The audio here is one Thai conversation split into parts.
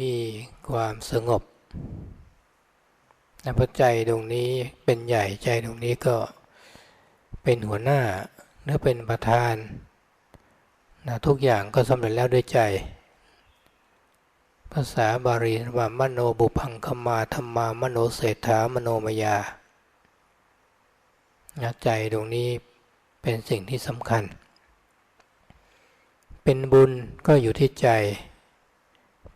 มีความสงบนะพระใจตรงนี้เป็นใหญ่ใจตรงนี้ก็เป็นหัวหน้าหรือเป็นประธานนะทุกอย่างก็สำเร็จแล้วด้วยใจ ภาษาบาลีว่ามโนบุพังคมาธรรมามโนเศรษฐามโนมยานะใจตรงนี้เป็นสิ่งที่สำคัญ เป็นบุญก็อยู่ที่ใจ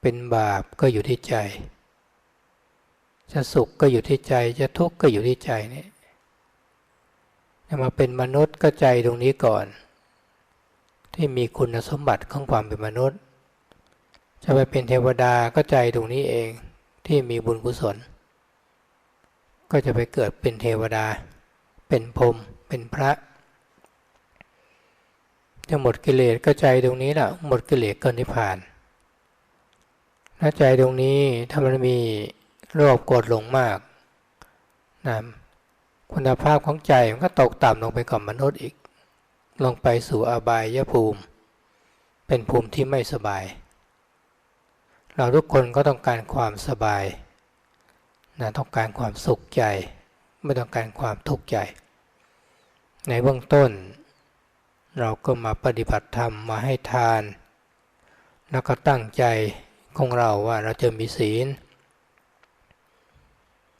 เป็นบาปก็อยู่ที่ใจ จะสุขก็อยู่ที่ใจ จะทุกข์ก็อยู่ที่ใจนี่มาเป็นมนุษย์ก็ใจตรงนี้ก่อน ที่มีคุณสมบัติของความเป็นมนุษย์ จะไปเป็นเทวดาก็ใจตรงนี้เองที่มีบุญกุศล ก็จะไปเกิดเป็นเทวดา เป็นพรมเป็นพระจะหมดกิเลสก็ใจตรงนี้แหละหมดกิเลสก็นิพพาน ถ้าใจตรงนี้ถ้ามันมีโลภโกรธหลงมากนะคุณภาพของใจมันก็ตกต่ำลงไปกับมนุษย์อีก ลงไปสู่อบายยภูมิ เป็นภูมิที่ไม่สบาย เราทุกคนก็ต้องการความสบายนะต้องการความสุขใจ ไม่ต้องการความทุกข์ใจ ในเบื้องต้น เราก็มาปฏิบัติธรรมมาให้ทาน แล้วก็ตั้งใจ ของเราว่าเราจะมีศีล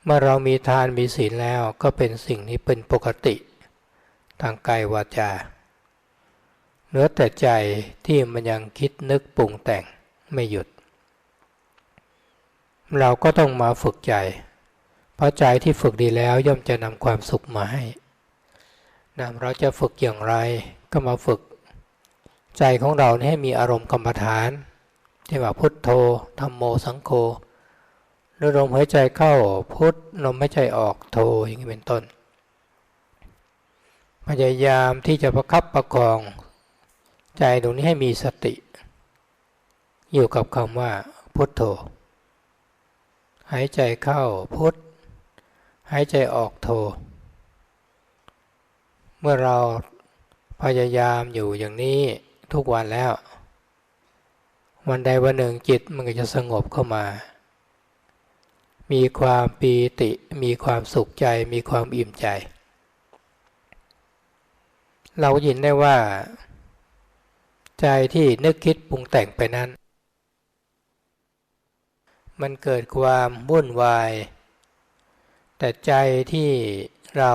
เมื่อเรามีทานมีศีลแล้วก็เป็นสิ่งที่เป็นปกติ ทางกายวาจาเหลือแต่ใจที่มันยังคิดนึกปรุงแต่งไม่หยุด เราก็ต้องมาฝึกใจ เพราะใจที่ฝึกดีแล้วย่อมจะนำความสุขมาให้นะเราจะฝึกอย่างไรก็มาฝึก ใจของเราให้มีอารมณ์กรรมฐาน ที่ว่าพุทโธธรรมโมสังโฆหรือลมหายใจเข้าพุทลมหายใจออกโทอย่างนี้เป็นต้น พยายามที่จะประคับประคอง ใจตรงนี้ให้มีสติ อยู่กับคำว่าพุทโธ หายใจเข้าพุทหายใจออกโทเมื่อเราพยายามอยู่อย่างนี้ทุกวันแล้ว วันใดวันหนึ่งจิตมันก็จะสงบเข้ามา มีความปีติ มีความสุขใจ มีความอิ่มใจ เรายินได้ว่า ใจที่นึกคิดปรุงแต่งไปนั้น มันเกิดความวุ่นวาย แต่ใจที่เรา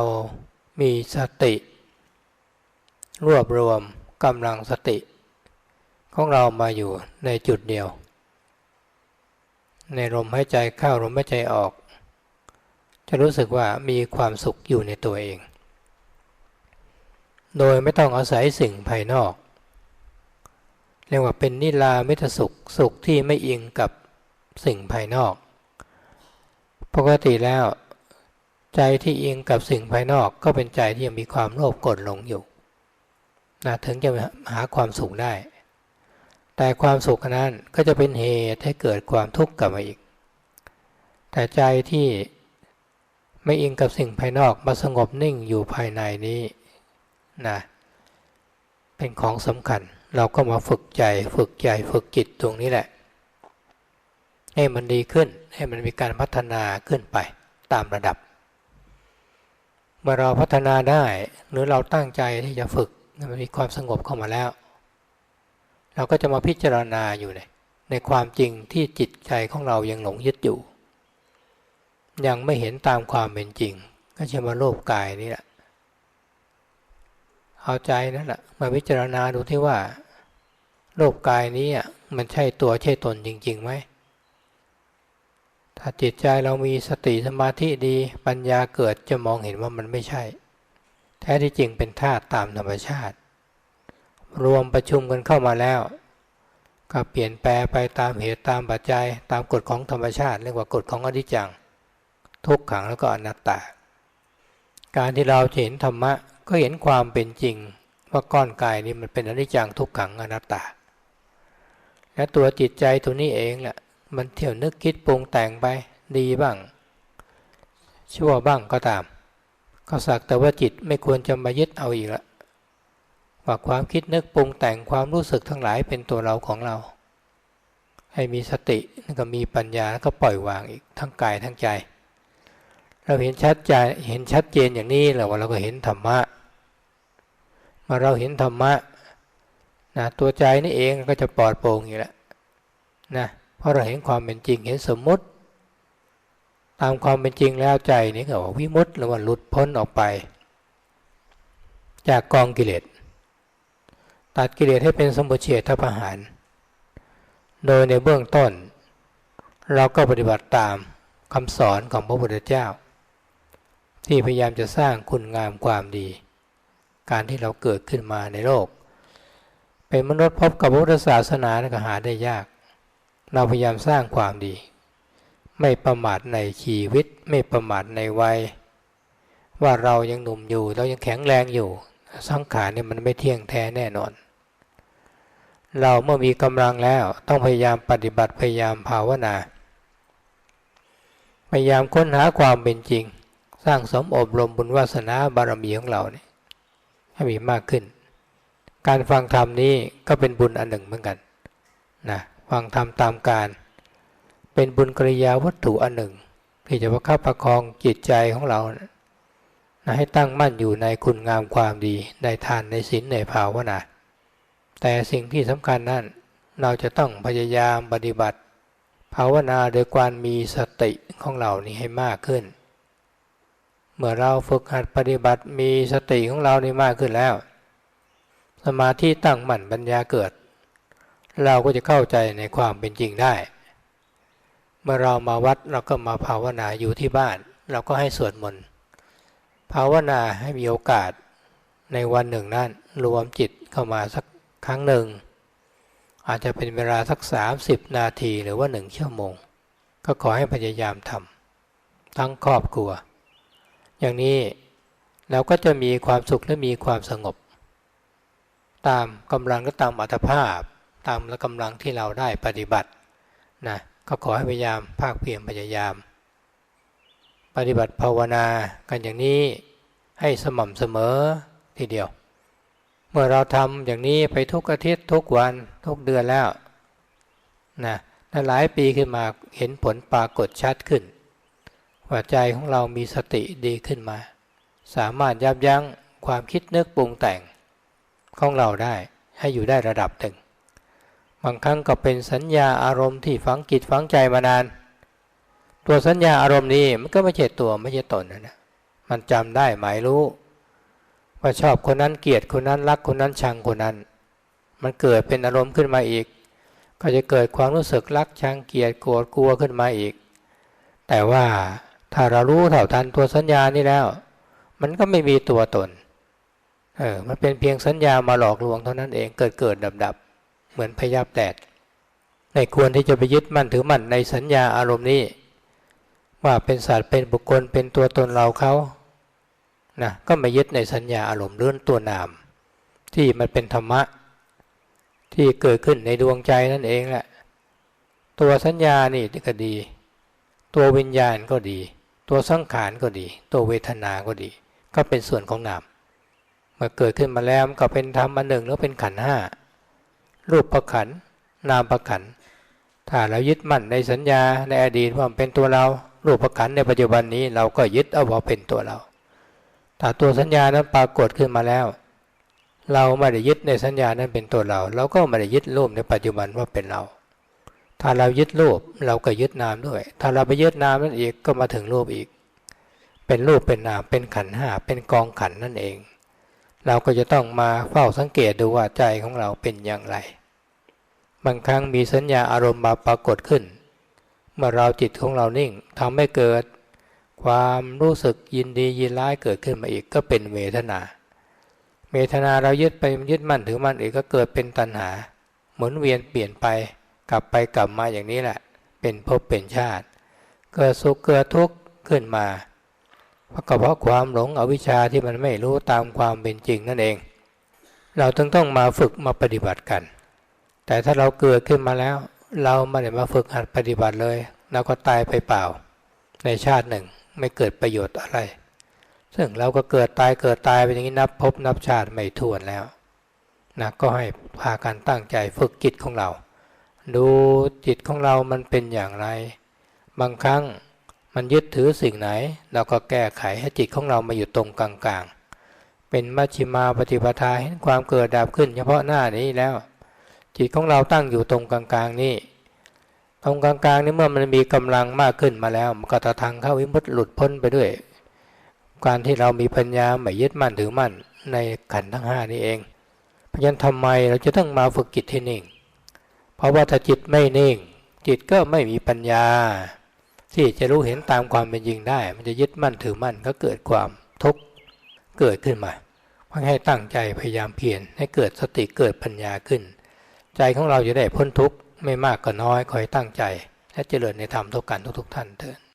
มีสติ รวบรวมกำลังสติ ของเรามาอยู่ในจุดเดียว ในลมหายใจเข้าลมหายใจออก จะรู้สึกว่ามีความสุขอยู่ในตัวเอง โดยไม่ต้องอาศัยสิ่งภายนอก เรียกว่าเป็นนิลามิตสุขสุขที่ไม่อิงกับสิ่งภายนอก ปกติแล้วใจที่อิงกับสิ่งภายนอกก็เป็นใจที่ยังมีความโลภกดหลงอยู่นะถึงจะหาความสุขได้ แต่ความสุขนั้นก็จะเป็นเหตุให้เกิดความทุกข์กลับมาอีก แต่ใจที่ไม่อิงกับสิ่งภายนอกมาสงบนิ่งอยู่ภายในนี้นะเป็นของสำคัญ เราก็มาฝึกใจฝึกใจฝึกจิตตรงนี้แหละ ให้มันดีขึ้น ให้มันมีการพัฒนาขึ้นไปตามระดับ เมื่อเราพัฒนาได้หรือเราตั้งใจที่จะฝึกมันมีความสงบเข้ามาแล้ว เราก็จะมาพิจารณาอยู่ในในความจริงที่จิตใจของเรายังหลงยึดอยู่ ยังไม่เห็นตามความเป็นจริง ก็จะมาโลภกายนี่แหละเอาใจนั่นแหละมาพิจารณาดูที่ว่า โลภกายนี้มันใช่ตัวใช่ตนจริงๆไหมถ้าจิตใจเรามีสติสมาธิดีปัญญาเกิดจะมองเห็นว่ามันไม่ใช่ แท้ที่จริงเป็นธาตุตามธรรมชาติ รวมประชุมกันเข้ามาแล้ว ก็เปลี่ยนแปลไปตามเหตุตามปัจจัย ตามกฎของธรรมชาติ เรียกว่ากฎของอนิจจัง ทุกขังแล้วก็อนัตตา การที่เราเห็นธรรมะก็เห็นความเป็นจริงว่าก้อนกายนี้มันเป็นอนิจจังทุกขังอนัตตา และตัวจิตใจตัวนี้เองแหละมันเที่ยวนึกคิดปรุงแต่งไปดีบ้าง ชั่วบ้างก็ตาม ก็สักแต่ว่าจิตไม่ควรจะมายึดเอาอีกละ ว่าความคิดนึกปรุงแต่งความรู้สึกทั้งหลายเป็นตัวเราของเรา ให้มีสติแล้วก็มีปัญญาแล้วก็ปล่อยวางอีกทั้งกายทั้งใจ เราเห็นชัดใจเห็นชัดเจนอย่างนี้แล้วว่าเราก็เห็นธรรมะมาเราเห็นธรรมะนะตัวใจนี่เองก็จะปลอดโปร่งอยู่แล้วนะเพราะเราเห็นความเป็นจริงเห็นสมมุติ ตามความเป็นจริงแล้วใจนี่ก็วิมุตต์หรือว่าหลุดพ้นออกไป จากกองกิเลส ตัดกิเลสให้เป็นสมบูเฉทประหาร โดยในเบื้องต้น เราก็ปฏิบัติตามคำสอนของพระพุทธเจ้า ที่พยายามจะสร้างคุณงามความดี การที่เราเกิดขึ้นมาในโลก เป็นมนุษย์พบกับพุทธศาสนาก็หาได้ยาก เราพยายามสร้างความดี ไม่ประมาทในชีวิต ไม่ประมาทในวัย ว่าเรายังหนุ่มอยู่เรายังแข็งแรงอยู่ สังขารเนี่ยมันไม่เที่ยงแท้แน่นอน เราเมื่อมีกำลังแล้วต้องพยายามปฏิบัติพยายามภาวนา พยายามค้นหาความเป็นจริง สร้างสมอบรมบุญวาสนาบารมีของเราเนี่ยให้มีมากขึ้น การฟังธรรมนี้ก็เป็นบุญอันหนึ่งเหมือนกันนะฟังธรรมตามการ เป็นบุญกริยาวัตถุอันหนึ่ง ที่จะประคับประคองจิตใจของเรานะ นะให้ตั้งมั่นอยู่ในคุณงามความดี ในทานในศีลในภาวนาแต่สิ่งที่สำคัญนั้นเราจะต้องพยายามปฏิบัติ ภาวนาโดยการมีสติของเรานี่ให้มากขึ้น เมื่อเราฝึกหัดปฏิบัติมีสติของเรานี่มากขึ้นแล้ว สมาธิตั้งมั่นปัญญาเกิด เราก็จะเข้าใจในความเป็นจริงได้ เมื่อเรามาวัดเราก็มาภาวนาอยู่ที่บ้าน เราก็ให้สวดมนต์ ภาวนาให้มีโอกาสในวันหนึ่งนั้นรวมจิตเข้ามาสักครั้งหนึ่ง อาจจะเป็นเวลาสัก 30 นาทีหรือว่าหนึ่งชั่วโมง ก็ขอให้พยายามทำทั้งครอบครัว อย่างนี้เราก็จะมีความสุขและมีความสงบ ตามกำลังและตามอัตภาพ ตามและกำลังที่เราได้ปฏิบัตินะก็ขอให้พยายามภาคเพียรพยายาม ปฏิบัติภาวนากันอย่างนี้ให้สม่ำเสมอทีเดียว เมื่อเราทำอย่างนี้ไปทุกอาทิตย์ทุกวันทุกเดือนแล้วนะหลายปีขึ้นมาเห็นผลปรากฏชัดขึ้น ว่าใจของเรามีสติดีขึ้นมา สามารถยับยั้งความคิดนึกปรุงแต่งของเราได้ให้อยู่ได้ระดับหนึ่งบางครั้งก็เป็นสัญญาอารมณ์ที่ฝังจิตฝังใจมานาน ตัวสัญญาอารมณ์นี้มันก็ไม่ใช่ตัวไม่ใช่ตนนะมันจำได้หมายรู้ ว่าชอบคนนั้นเกลียดคนนั้นรักคนนั้นชังคนนั้น มันเกิดเป็นอารมณ์ขึ้นมาอีก ก็จะเกิดความรู้สึกรักชังเกลียดโกรธกลัวขึ้นมาอีก แต่ว่าถ้าเรารู้เท่าทันตัวสัญญานี้แล้ว มันก็ไม่มีตัวตนเออมันเป็นเพียงสัญญามาหลอกลวงเท่านั้นเองเกิดเกิดดับดับเหมือนพยับแดดในควรที่จะไปยึดมั่นถือมั่นในสัญญาอารมณ์นี้ ว่าเป็นสัตว์เป็นบุคคลเป็นตัวตนเราเขานะก็ไม่ยึดในสัญญาอารมณ์เรื่องตัวนาม ที่มันเป็นธรรมะ ที่เกิดขึ้นในดวงใจนั่นเองแหละ ตัวสัญญานี่ก็ดี ตัววิญญาณก็ดี ตัวสังขารก็ดี ตัวเวทนาก็ดี ก็เป็นส่วนของนามเมื่อเกิดขึ้นมาแล้วก็เป็นธรรมอันหนึ่งแล้วเป็นขันห้ารูปประขันนามประขันถ้าเรายึดมั่นในสัญญาในอดีตว่าเป็นตัวเรา รูปขันในปัจจุบันนี้เราก็ยึดเอาว่าเป็นตัวเราถ้าตัวสัญญานั้นปรากฏขึ้นมาแล้ว เราไม่ได้ยึดในสัญญานั้นเป็นตัวเรา เราก็ไม่ได้ยึดรูปในปัจจุบันว่าเป็นเรา ถ้าเรายึดรูปเราก็ยึดนามด้วย ถ้าเราไปยึดนามนั่นอีกก็มาถึงรูปอีก เป็นรูปเป็นนามเป็นขันห้าเป็นกองขันนั่นเอง เราก็จะต้องมาเฝ้าสังเกตดูว่าใจของเราเป็นอย่างไร บางครั้งมีสัญญาอารมณ์มาปรากฏขึ้น มื่อเราจิตของเรานิ่งทำให้เกิด ความรู้สึกยินดียินร้ายเกิดขึ้นมาอีกก็เป็นเวทนา เวทนาเรายึดไปยึดมั่นถือมั่นอีกก็เกิดเป็นตัณหา หมุนเวียนเปลี่ยนไปกลับไปกลับมาอย่างนี้แหละ เป็นภพเป็นชาติ เกิดสุขเกิดทุกข์ขึ้นมาเพราะเพราะความหลงอวิชชาที่มันไม่รู้ตามความเป็นจริงนั่นเอง เราต้องต้องมาฝึกมาปฏิบัติกัน แต่ถ้าเราเกิดขึ้นมาแล้ว เราไม่ได้มาฝึกหัดปฏิบัติเลยเราก็ตายไปเปล่า ในชาติหนึ่งไม่เกิดประโยชน์อะไร ซึ่งเราก็เกิดตายเกิดตายไปอย่างนี้นับพบนับชาติไม่ถ้วนแล้วนะก็ให้พากันตั้งใจฝึกจิตของเรา ดูจิตของเรามันเป็นอย่างไร บางครั้งมันยึดถือสิ่งไหน เราก็แก้ไขให้จิตของเรามาอยู่ตรงกลางๆ เป็นมัชฌิมาปฏิปทาเห็นความเกิดดับขึ้น เฉพาะหน้านี้แล้ว จิตของเราตั้งอยู่ตรงกลางๆนี่ตรงกลางๆนี่เมื่อมันมีกำลังมากขึ้นมาแล้วมันก็จะทางเข้าวิมุตติหลุดพ้นไปด้วย การที่เรามีปัญญาไม่ยึดมั่นถือมั่นในขันทั้งห้านี้เอง เพราะฉะนั้นทำไมเราจะต้องมาฝึกจิตให้นิ่ง เพราะว่าถ้าจิตไม่นิ่ง จิตก็ไม่มีปัญญา ที่จะรู้เห็นตามความเป็นจริงได้ มันจะยึดมั่นถือมั่นก็เกิดความทุกข์เกิดขึ้นมาเพราะให้ตั้งใจพยายามเพียรให้เกิดสติเกิดปัญญาขึ้น ใจของเราจะได้พ้นทุกข์ไม่มากก็น้อยคอยตั้งใจ และเจริญในธรรมทุกการทุกๆท่านเถิด